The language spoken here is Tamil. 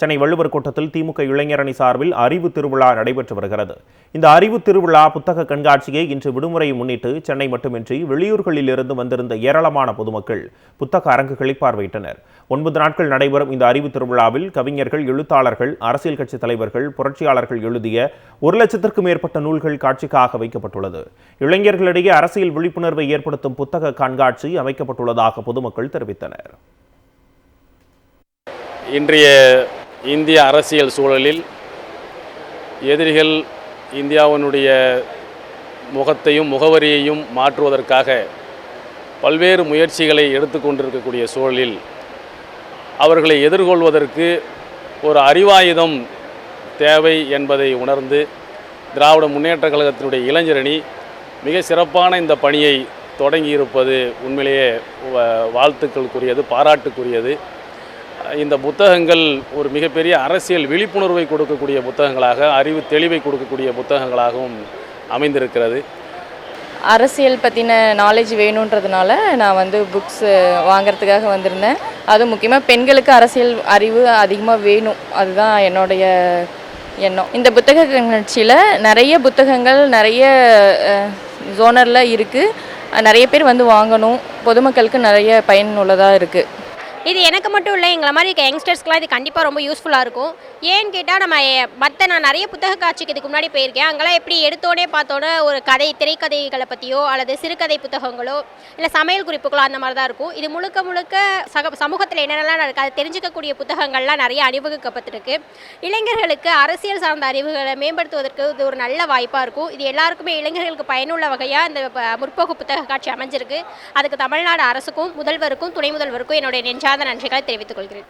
சென்னை வள்ளுவர் கோட்டத்தில் திமுக இளைஞரணி சார்பில் அறிவு திருவிழா நடைபெற்று வருகிறது. இந்த அறிவு திருவிழா புத்தக கண்காட்சியை இன்று விடுமுறையை முன்னிட்டு சென்னை மட்டுமின்றி வெளியூர்களில் இருந்து வந்திருந்த ஏராளமான பொதுமக்கள் புத்தக அரங்குகளை பார்வையிட்டனர். ஒன்பது நாட்கள் நடைபெறும் இந்த அறிவு திருவிழாவில் கவிஞர்கள் எழுத்தாளர்கள் அரசியல் கட்சி தலைவர்கள் புரட்சியாளர்கள் எழுதிய ஒரு லட்சத்திற்கும் மேற்பட்ட நூல்கள் காட்சிக்காக வைக்கப்பட்டுள்ளது. இளைஞர்களிடையே அரசியல் விழிப்புணர்வை ஏற்படுத்தும் புத்தக கண்காட்சி அமைக்கப்பட்டுள்ளதாக பொதுமக்கள் தெரிவித்தனர். இன்றைய இந்திய அரசியல் சூழலில் எதிரிகள் இந்தியாவினுடைய முகத்தையும் முகவரியையும் மாற்றுவதற்காக பல்வேறு முயற்சிகளை எடுத்துக்கொண்டிருக்கக்கூடிய சூழலில் அவர்களை எதிர்கொள்வதற்கு ஒரு அறிவாயுதம் தேவை என்பதை உணர்ந்து திராவிட முன்னேற்ற கழகத்தினுடைய இளைஞரணி மிக சிறப்பான இந்த பணியை தொடங்கியிருப்பது உண்மையிலேயே வ- வாழ்த்துக்களுக்குரியது பாராட்டுக்குரியது. இந்த புத்தகங்கள் ஒரு மிகப்பெரிய அரசியல் விழிப்புணர்வை கொடுக்கக்கூடிய புத்தகங்களாக அறிவு தெளிவை கொடுக்கக்கூடிய புத்தகங்களாகவும் அமைந்திருக்கிறது. அரசியல் பற்றின நாலேஜ் வேணுன்றதுனால நான் வந்து புக்ஸ் வாங்கிறதுக்காக வந்திருந்தேன். அதுவும் முக்கியமாக பெண்களுக்கு அரசியல் அறிவு அதிகமாக வேணும். அதுதான் என்னுடைய எண்ணம். இந்த புத்தக கண்காட்சியில் நிறைய புத்தகங்கள் நிறைய ஜோனரில் இருக்குது நிறைய பேர் வந்து வாங்கணும். பொதுமக்களுக்கு நிறைய பயனுள்ளதாக இருக்குது இது எனக்கு மட்டும் இல்லை எங்களை மாதிரி இருக்க யங்ஸ்டர்ஸ்க்குலாம் இது கண்டிப்பாக ரொம்ப யூஸ்ஃபுல்லாக இருக்கும். ஏன்னு கேட்டால் நம்ம மற்ற நான் நிறைய புத்தக காட்சிக்கு இதுக்கு முன்னாடி போயிருக்கேன். அங்கெல்லாம் எப்படி எடுத்தோடனே பார்த்தோன்னே ஒரு கதை திரைக்கதைகளை பற்றியோ அல்லது சிறுகதை புத்தகங்களோ இல்லை சமையல் குறிப்புகளோ அந்த மாதிரி தான் இருக்கும். இது முழுக்க முழுக்க சக சமூகத்தில் என்னென்னலாம் இருக்குது அதை தெரிஞ்சுக்கக்கூடிய புத்தகங்கள்லாம் நிறைய அணிவகுக்கப்பட்டிருக்கு இளைஞர்களுக்கு அரசியல் சார்ந்த அறிவுகளை மேம்படுத்துவதற்கு இது ஒரு நல்ல வாய்ப்பாக இருக்கும். இது எல்லாருக்குமே இளைஞர்களுக்கு பயனுள்ள வகையாக இந்த ப- முற்போக்கு புத்தக காட்சி அமைஞ்சிருக்கு. அதுக்கு தமிழ்நாடு அரசுக்கும் முதல்வருக்கும் துணை முதல்வருக்கும் என்னுடைய நெஞ்சார்ந்த நன்றிகளை தெரிவித்துக் கொள்கிறேன்.